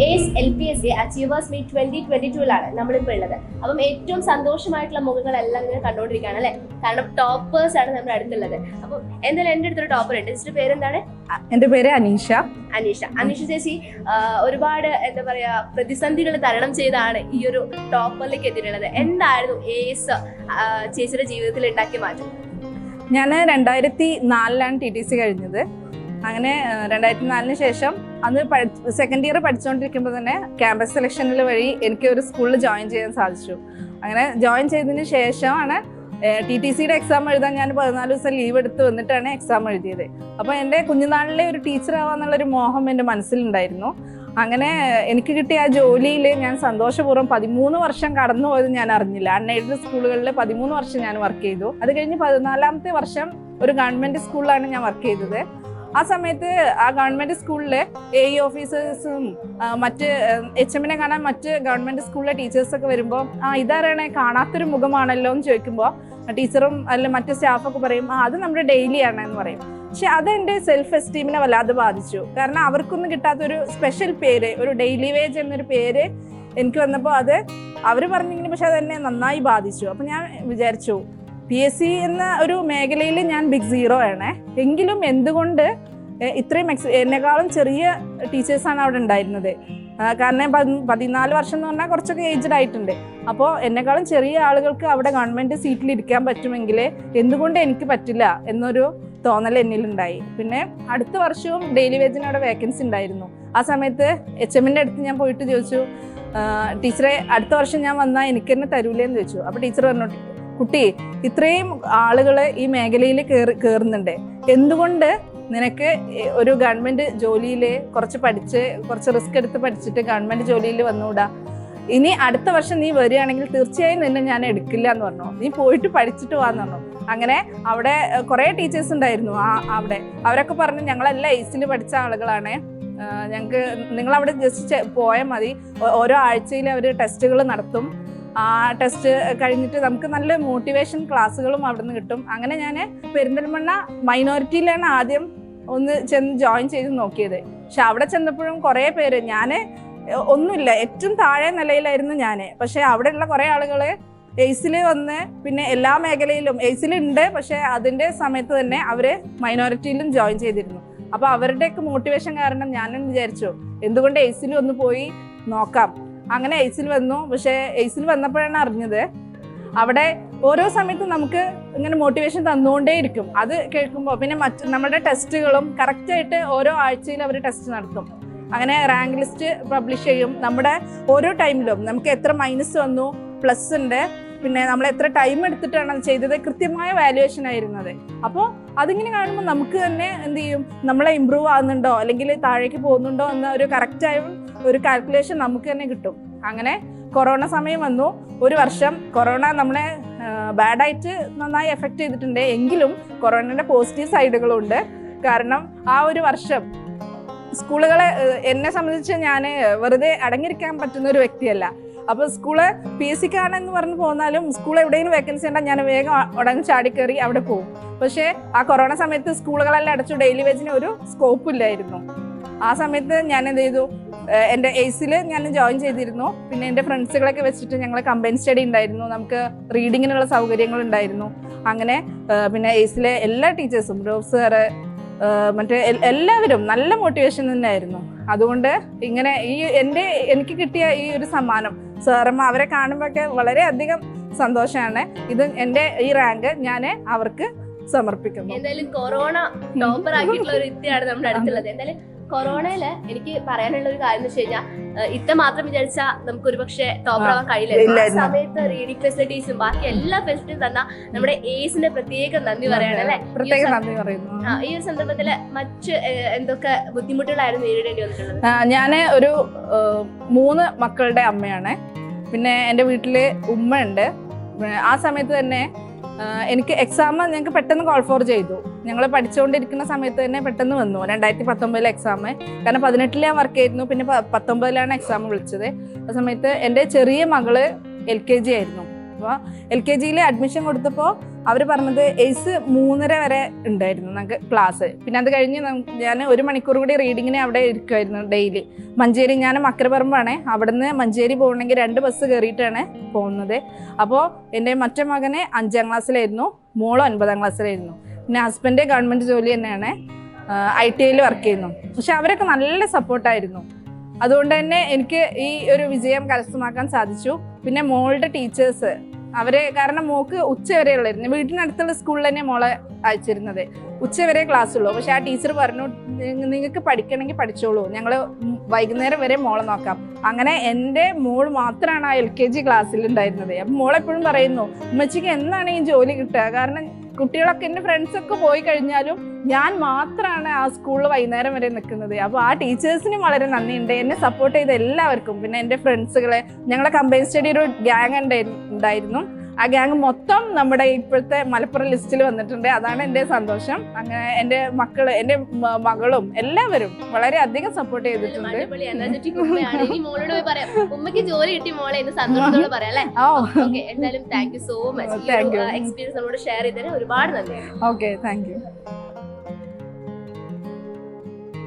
S L P S C achievers meet twenty twenty ടൂലാണ് നമ്മളിപ്പോൾ ഉള്ളത്. അപ്പം ഏറ്റവും സന്തോഷമായിട്ടുള്ള മുഖങ്ങളെല്ലാം ഇങ്ങനെ കണ്ടുകൊണ്ടിരിക്കുകയാണ് അല്ലേ? കാരണം ടോപ്പേഴ്സ് ആണ് നമ്മുടെ അടുത്തുള്ളത്. അപ്പം എന്തായാലും എന്റെ അടുത്തൊരു ടോപ്പർ ഉണ്ട്. ചേച്ചിയുടെ പേരെന്താണ്? എന്റെ പേര് അനീഷ. അനീഷ. അനീഷ ചേച്ചി ഒരുപാട് എന്താ പറയാ പ്രതിസന്ധികൾ തരണം ചെയ്താണ് ഈ ഒരു ടോപ്പറിലേക്ക് എത്തിയിട്ടുള്ളത് എന്തായിരുന്നു ഏസ് ചേച്ചിയുടെ ജീവിതത്തിൽ ഉണ്ടാക്കിയ മാറ്റം? ഞാൻ രണ്ടായിരത്തി നാലിലാണ് ടി ടി സി കഴിഞ്ഞത്. അങ്ങനെ രണ്ടായിരത്തി നാലിന് ശേഷം അന്ന് സെക്കൻഡ് ഇയർ പഠിച്ചുകൊണ്ടിരിക്കുമ്പോൾ തന്നെ ക്യാമ്പസ് സെലക്ഷനിൽ വഴി എനിക്ക് ഒരു സ്കൂളിൽ ജോയിൻ ചെയ്യാൻ സാധിച്ചു. അങ്ങനെ ജോയിൻ ചെയ്തതിന് ശേഷമാണ് ടി ടി സിയുടെ എക്സാം എഴുതാൻ ഞാൻ പതിനാല് ദിവസം ലീവ് എടുത്ത് വന്നിട്ടാണ് എക്സാം എഴുതിയത്. അപ്പോൾ എന്റെ കുഞ്ഞുനാളിലെ ഒരു ടീച്ചർ ആവാന്നുള്ളൊരു മോഹം എന്റെ മനസ്സിലുണ്ടായിരുന്നു. അങ്ങനെ എനിക്ക് കിട്ടിയ ആ ജോലിയിൽ ഞാൻ സന്തോഷപൂർവം പതിമൂന്ന് വർഷം കടന്നു പോയത് ഞാൻ അറിഞ്ഞില്ല. അൺഎയ്ഡഡ് സ്കൂളുകളിൽ പതിമൂന്ന് വർഷം ഞാൻ വർക്ക് ചെയ്തു. അത് കഴിഞ്ഞ് പതിനാലാമത്തെ വർഷം ഒരു ഗവൺമെന്റ് സ്കൂളിലാണ് ഞാൻ വർക്ക് ചെയ്തത്. ആ സമയത്ത് ആ ഗവൺമെന്റ് സ്കൂളിലെ എ ഇ ഓഫീസേഴ്സും മറ്റ് എച്ച് എമ്മിനെ കാണാൻ മറ്റ് ഗവൺമെന്റ് സ്കൂളിലെ ടീച്ചേഴ്സൊക്കെ വരുമ്പോൾ ആ ഇതാരാണേ? കാണാത്തൊരു മുഖമാണല്ലോ എന്ന് ചോദിക്കുമ്പോൾ ടീച്ചറും അല്ല മറ്റ് സ്റ്റാഫൊക്കെ പറയും ആ അത് നമ്മുടെ ഡെയിലി ആണ് എന്ന് പറയും. പക്ഷെ അത് എന്റെ സെൽഫ് എസ്റ്റീമിനെ വല്ലാതെ ബാധിച്ചു. കാരണം അവർക്കൊന്നും കിട്ടാത്തൊരു സ്പെഷ്യൽ പേര് ഒരു ഡെയിലി വേജ് എന്നൊരു പേര് എനിക്ക് വന്നപ്പോൾ അത് അവർ പറഞ്ഞെങ്കിലും പക്ഷെ അതെന്നെ നന്നായി ബാധിച്ചു. അപ്പം ഞാൻ വിചാരിച്ചു പി എസ് സി എന്ന ഒരു മേഖലയിൽ ഞാൻ ബിഗ് സീറോ ആണ്. എങ്കിലും എന്തുകൊണ്ട് ഇത്രയും എക്സ് എന്നെക്കാളും ചെറിയ ടീച്ചേഴ്സാണ് അവിടെ ഉണ്ടായിരുന്നത്? കാരണം പതി- പതിനാല് വർഷം എന്ന് പറഞ്ഞാൽ കുറച്ചൊക്കെ ഏജ്ഡ് ആയിട്ടുണ്ട്. അപ്പോൾ എന്നെക്കാളും ചെറിയ ആളുകൾക്ക് അവിടെ ഗവൺമെന്റ് സീറ്റിൽ ഇരിക്കാൻ പറ്റുമെങ്കിൽ എന്തുകൊണ്ട് എനിക്ക് പറ്റില്ല എന്നൊരു തോന്നൽ എന്നിലുണ്ടായി പിന്നെ അടുത്ത വർഷവും ഡെയിലി വേജിന് അവിടെ വേക്കൻസി ഉണ്ടായിരുന്നു. ആ സമയത്ത് എച്ച് എമ്മിന്റെ അടുത്ത് ഞാൻ പോയിട്ട് ചോദിച്ചു ടീച്ചറെ അടുത്ത വർഷം ഞാൻ വന്നാൽ എനിക്ക് തന്നെ തരൂലേന്ന് ചോദിച്ചു. അപ്പോൾ ടീച്ചർ പറഞ്ഞു കുട്ടി ഇത്രയും ആളുകൾ ഈ മേഖലയിൽ കയറി കയറുന്നുണ്ട് എന്തുകൊണ്ട് നിനക്ക് ഒരു ഗവൺമെന്റ് ജോലിയിൽ കുറച്ച് പഠിച്ച് കുറച്ച് റിസ്ക് എടുത്ത് പഠിച്ചിട്ട് ഗവൺമെന്റ് ജോലിയിൽ വന്നുകൂടാ ഇനി അടുത്ത വർഷം നീ വരികയാണെങ്കിൽ തീർച്ചയായും നിന്നെ ഞാൻ എടുക്കില്ല എന്ന് പറഞ്ഞു. നീ പോയിട്ട് പഠിച്ചിട്ട് വാന്ന് പറഞ്ഞു. അങ്ങനെ അവിടെ കുറേ ടീച്ചേഴ്സ് ഉണ്ടായിരുന്നു ആ അവിടെ. അവരൊക്കെ പറഞ്ഞു ഞങ്ങളെല്ലാം എയ്സിൽ പഠിച്ച ആളുകളാണ്. ഞങ്ങൾക്ക് നിങ്ങളവിടെ ജസ്റ്റ് പോയാൽ മതി. ഓരോ ആഴ്ചയിൽ അവർ ടെസ്റ്റുകൾ നടത്തും. ആ ടെസ്റ്റ് കഴിഞ്ഞിട്ട് നമുക്ക് നല്ല മോട്ടിവേഷൻ ക്ലാസ്സുകളും അവിടെ നിന്ന് കിട്ടും. അങ്ങനെ ഞാൻ പെരിന്തൽമണ്ണ മൈനോറിറ്റിയിലാണ് ആദ്യം ഒന്ന് ചെന്ന് ജോയിൻ ചെയ്ത് നോക്കിയത്. പക്ഷെ അവിടെ ചെന്നപ്പോഴും കുറേ പേര് ഞാൻ ഒന്നുമില്ല ഏറ്റവും താഴെ നിലയിലായിരുന്നു ഞാൻ പക്ഷെ അവിടെയുള്ള കുറേ ആളുകൾ എയ്സിൽ വന്ന് പിന്നെ എല്ലാ മേഖലയിലും എയ്സിലുണ്ട് പക്ഷെ അതിന്റെ സമയത്ത് തന്നെ അവർ മൈനോറിറ്റിയിലും ജോയിൻ ചെയ്തിരുന്നു. അപ്പോൾ അവരുടെയൊക്കെ മോട്ടിവേഷൻ കാരണം ഞാനും വിചാരിച്ചു എന്തുകൊണ്ട് എയ്സിൽ ഒന്ന് പോയി നോക്കാം. അങ്ങനെ എയ്സിൽ വന്നു. പക്ഷേ എയ്സിൽ വന്നപ്പോഴാണ് അറിഞ്ഞത് അവിടെ ഓരോ സമയത്തും നമുക്ക് ഇങ്ങനെ മോട്ടിവേഷൻ തന്നുകൊണ്ടേയിരിക്കും. അത് കേൾക്കുമ്പോൾ പിന്നെ മറ്റ് നമ്മുടെ ടെസ്റ്റുകളും കറക്റ്റായിട്ട് ഓരോ ആഴ്ചയിൽ അവർ ടെസ്റ്റ് നടത്തും. അങ്ങനെ റാങ്ക് ലിസ്റ്റ് പബ്ലിഷ് ചെയ്യും. നമ്മുടെ ഓരോ ടൈമിലും നമുക്ക് എത്ര മൈനസ് വന്നു പ്ലസ് ഉണ്ട്. പിന്നെ നമ്മൾ എത്ര ടൈം എടുത്തിട്ടാണ് അത് ചെയ്തത്? കൃത്യമായ വാല്യുവേഷൻ ആയിരുന്നത്. അപ്പോൾ അതിങ്ങനെ കാണുമ്പോൾ നമുക്ക് തന്നെ എന്ത് ചെയ്യും? നമ്മളെ ഇമ്പ്രൂവ് ആകുന്നുണ്ടോ അല്ലെങ്കിൽ താഴേക്ക് പോകുന്നുണ്ടോ എന്ന ഒരു കറക്റ്റായ ഒരു കാൽക്കുലേഷൻ നമുക്ക് തന്നെ കിട്ടും. അങ്ങനെ കൊറോണ സമയം വന്നു. ഒരു വർഷം കൊറോണ നമ്മളെ ബാഡായിട്ട് നന്നായി എഫക്റ്റ് ചെയ്തിട്ടുണ്ട്. എങ്കിലും കൊറോണയുടെ പോസിറ്റീവ് സൈഡുകളുണ്ട് കാരണം ആ ഒരു വർഷം സ്കൂളുകളെ എന്നെ സംബന്ധിച്ച് ഞാൻ വെറുതെ അടങ്ങിയിരിക്കാൻ പറ്റുന്ന ഒരു വ്യക്തിയല്ല. അപ്പോൾ സ്കൂൾ പി എസ് സിക്കാണെന്ന് പറഞ്ഞ് പോന്നാലും സ്കൂൾ എവിടെയെങ്കിലും വേക്കൻസി ഉണ്ടെങ്കിൽ ഞാൻ വേഗം ഉടങ്ങി ചാടിക്കയറി അവിടെ പോകും. പക്ഷേ ആ കൊറോണ സമയത്ത് സ്കൂളുകളെല്ലാം അടച്ചു ഡെയിലി വേജിന് ഒരു സ്കോപ്പ് ഇല്ലായിരുന്നു. ആ സമയത്ത് ഞാൻ എന്ത് ചെയ്തു? എന്റെ എയ്സിൽ ഞാൻ ജോയിൻ ചെയ്തിരുന്നു. പിന്നെ എന്റെ ഫ്രണ്ട്സുകളൊക്കെ വെച്ചിട്ട് ഞങ്ങൾ കമ്പൈൻ സ്റ്റഡി ഉണ്ടായിരുന്നു. നമുക്ക് റീഡിങ്ങിനുള്ള സൗകര്യങ്ങൾ ഉണ്ടായിരുന്നു. അങ്ങനെ പിന്നെ എയ്സിലെ എല്ലാ ടീച്ചേഴ്സും റോഫ് സാറ് മറ്റേ എല്ലാവരും നല്ല മോട്ടിവേഷൻ തന്നെയായിരുന്നു. അതുകൊണ്ട് ഇങ്ങനെ ഈ എന്റെ എനിക്ക് കിട്ടിയ ഈ ഒരു സമ്മാനം സാറമ്മ അവരെ കാണുമ്പോഴൊക്കെ വളരെയധികം സന്തോഷമാണ് ഇത് എന്റെ ഈ റാങ്ക് ഞാൻ അവർക്ക് സമർപ്പിക്കുന്നു. എന്തായാലും കൊറോണ ടോപ്പർ ആക്കിയിട്ടുള്ള ഒരു വ്യക്തിയാണ് നമ്മുടെ അടുത്തുള്ളത്. എന്തായാലും കൊറോണയിൽ എനിക്ക് പറയാനുള്ള ഒരു കാര്യം എന്ന് വെച്ച് കഴിഞ്ഞാൽ ഇത്ത മാത്രം വിചാരിച്ചാൽ നമുക്ക് ഒരുപക്ഷെ ടോപ്പർ ആവാൻ കഴിയില്ല. സമയത്ത് റീഡിംഗ് ഫെസിലിറ്റീസും ബാക്കി എല്ലാ ഫെസിലിറ്റീസും തന്ന നമ്മുടെ ഏസിന് പ്രത്യേകം നന്ദി പറയണം അല്ലെ? പ്രത്യേകം നന്ദി പറയുന്നു. ഈ ഒരു സന്ദർഭത്തിൽ മറ്റ് എന്തൊക്കെ ബുദ്ധിമുട്ടുകളായിരുന്നു നേരിടേണ്ടി വന്നിട്ടുള്ളത്? ഞാൻ ഒരു മൂന്ന് മക്കളുടെ അമ്മയാണ്. പിന്നെ എന്റെ വീട്ടിൽ ഉമ്മ ഉണ്ട് ആ സമയത്ത് തന്നെ എനിക്ക് എക്സാം ഞങ്ങൾക്ക് പെട്ടെന്ന് കോൾ ഫോർ ചെയ്തു. ഞങ്ങൾ പഠിച്ചുകൊണ്ടിരിക്കുന്ന സമയത്ത് തന്നെ പെട്ടെന്ന് വന്നു. രണ്ടായിരത്തി പത്തൊമ്പതിലെ എക്സാം കാരണം പതിനെട്ടിൽ ഞാൻ വർക്ക് ചെയ്തിരുന്നു. പിന്നെ പത്തൊമ്പതിലാണ് എക്സാം വിളിച്ചത്. ആ സമയത്ത് എന്റെ ചെറിയ മകൾ എൽ കെ ജി ആയിരുന്നു. അപ്പോൾ എൽ കെ ജിയിൽ അഡ്മിഷൻ കൊടുത്തപ്പോൾ അവർ പറഞ്ഞത് എയ്സ് മൂന്നര വരെ ഉണ്ടായിരുന്നു നമുക്ക് ക്ലാസ് പിന്നെ അത് കഴിഞ്ഞ് ഞാൻ ഒരു മണിക്കൂർ കൂടി റീഡിങ്ങിന് അവിടെ ഇരിക്കുമായിരുന്നു ഡെയിലി മഞ്ചേരി ഞാൻ മക്കരപ്പറമ്പാണ് അവിടുന്ന് മഞ്ചേരി പോകണമെങ്കിൽ രണ്ട് ബസ് കയറിയിട്ടാണ് പോകുന്നത്. അപ്പോൾ എന്റെ മറ്റേ മകനെ അഞ്ചാം ക്ലാസ്സിലായിരുന്നു മോൾ ഒൻപതാം ക്ലാസ്സിലായിരുന്നു പിന്നെ ഹസ്ബൻഡ് ഗവൺമെന്റ് ജോലി തന്നെയാണ്. ഐ ടി ഐയിൽ വർക്ക് ചെയ്യുന്നു. പക്ഷെ അവരൊക്കെ നല്ല സപ്പോർട്ടായിരുന്നു അതുകൊണ്ട് തന്നെ എനിക്ക് ഈ ഒരു വിജയം കരസ്ഥമാക്കാൻ സാധിച്ചു. പിന്നെ മോളുടെ ടീച്ചേഴ്സ് അവരെ കാരണം മോക്ക് ഉച്ച വരെ ഉള്ളായിരുന്നു. വീട്ടിനടുത്തുള്ള സ്കൂളിൽ തന്നെ മോളെ അയച്ചിരുന്നത്. ഉച്ച വരെ ക്ലാസ് ഉള്ളൂ. പക്ഷെ ആ ടീച്ചർ പറഞ്ഞു നിങ്ങൾക്ക് പഠിക്കണമെങ്കിൽ പഠിച്ചോളൂ. ഞങ്ങൾ വൈകുന്നേരം വരെ മോളെ നോക്കാം. അങ്ങനെ എന്റെ മോൾ മാത്രമാണ് ആ എൽ കെ ജി ക്ലാസ്സിൽ ഉണ്ടായിരുന്നത്. അപ്പം മോളെപ്പോഴും പറയുന്നു ഉമ്മച്ചിക്ക് എന്നാണ് ഈ ജോലി കിട്ടുക? കാരണം കുട്ടികളൊക്കെ എന്റെ ഫ്രണ്ട്സൊക്കെ പോയി കഴിഞ്ഞാലും ഞാൻ മാത്രമാണ് ആ സ്കൂളിൽ വൈകുന്നേരം വരെ നിൽക്കുന്നത് അപ്പോൾ ആ ടീച്ചേഴ്സിനും വളരെ നന്ദിയുണ്ട്. എന്നെ സപ്പോർട്ട് ചെയ്ത എല്ലാവർക്കും. പിന്നെ എന്റെ ഫ്രണ്ട്സുകളെ ഞങ്ങളുടെ കമ്പൈൻ സ്റ്റഡി ഒരു ഗ്യാങ് ഉണ്ടായിരുന്നു. ആ ഗ്യാങ് മൊത്തം നമ്മുടെ ഇപ്പോഴത്തെ മലപ്പുറം ലിസ്റ്റിൽ വന്നിട്ടുണ്ട്. അതാണ് എന്റെ സന്തോഷം. അങ്ങനെ എന്റെ മക്കൾ എന്റെ മകളും എല്ലാവരും വളരെ അധികം സപ്പോർട്ട് ചെയ്തിട്ടുണ്ട്. ജോലി കിട്ടി മോളെ സന്തോഷത്തോട് പറയാം എന്തായാലും thank you so much experience നമ്മളോട് ഷെയർ ചെയ്തതിന് ഒരുപാട് നന്ദി. Okay thank you